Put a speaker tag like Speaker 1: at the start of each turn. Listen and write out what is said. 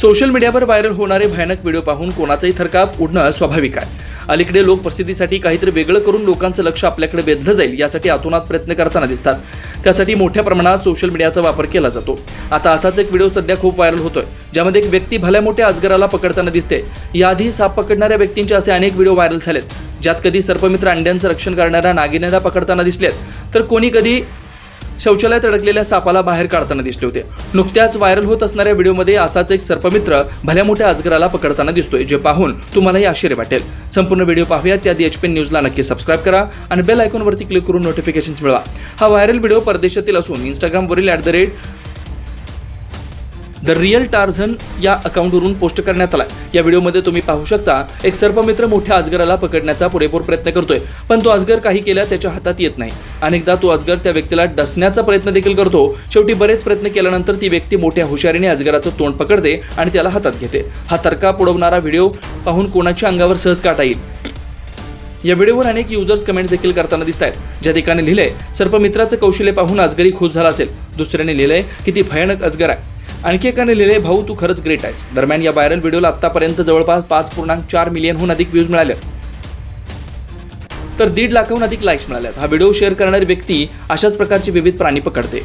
Speaker 1: Social मीडियावर viral होणारे भयानक व्हिडिओ पाहून कोणाचाही थरकाप उडणं स्वाभाविक आहे. अलीकडे लोक प्रसिद्धीसाठी काहीतरी वेगळं करून लोकांचं लक्ष आपल्याकडे वेधलं जाईल यासाठी आतोनात प्रयत्न करताना दिसतात. त्यासाठी मोठ्या प्रमाणात सोशल मीडियाचा वापर केला जातो. आता असाच एक व्हिडिओ सध्या खूप व्हायरल होतोय ज्यामध्ये एक व्यक्ती भल्या मोठ्या अजगराला पकडताना दिसते. याआधी साप पकडणाऱ्या व्यक्तींचे असे अनेक व्हिडिओ व्हायरल झालेत. ज्यात कधी सर्पमित्र अंड्यांचं रक्षण करणाऱ्या नागिन्याला पकडताना दिसलेत. तर कोणी कधी शौचालयात अडकलेल्या सापाला बाहेर काढताना दिसले होते. नुकत्याच व्हायरल होत असणाऱ्या व्हिडिओमध्ये असाच एक सर्पमित्र भल्या मोठ्या अजगराला पकडताना दिसतोय जे पाहून तुम्हालाही आश्चर्य वाटेल. संपूर्ण व्हिडिओ पाहूया त्याआधी एच पी न्यूजला नक्की सबस्क्राईब करा आणि बेल आयकॉनवरती क्लिक करून नोटिफिकेशन्स मिळवा. हा व्हायरल व्हिडिओ परदेशातील असून इंस्टाग्रामवरील at the rate the real Tarzan या अकाउंटवरून पोस्ट करण्यात आला या व्हिडिओमध्ये तुम्ही पाहू शकता एक सर्पमित्र मोठ्या अजगराला पकडण्याचा पुरेपूर प्रयत्न करतोय. पण तो अजगर काही केल्या त्याच्या हातात येत नाही. अनेकदा तो अजगर त्या व्यक्तीला डसण्याचा प्रयत्न देखील करतो. शेवटी बरेच प्रयत्न केल्यानंतर ती व्यक्ती मोठ्या हुशारीने अजगराचं तोंड पकडते आणि त्याला हातात घेते. हा तर्का पुढवणारा व्हिडिओ पाहून कोणाच्या अंगावर सहज काटा येईल? या व्हिडिओवर अनेक युजर्स कमेंट देखील करताना दिसत आहेत ज्या ठिकाणी लिहिलंय सर्पमित्राचं कौशल्य पाहून अजगरी खुश झाला असेल. दुसऱ्याने लिहिलंय की ती भयानक अजगर आहे. आणखी एकाने लिहिले भाऊ तू खरंच ग्रेट आहेस. दरम्यान या व्हायरल व्हिडिओला आतापर्यंत जवळपास पाच पूर्णांक चार मिलियनहून अधिक व्ह्यूज मिळाले. तर दीड लाखाहून अधिक लाईक्स मिळाल्यात. हा व्हिडिओ शेअर करणारी व्यक्ती अशाच प्रकारचे विविध प्राणी पकडते.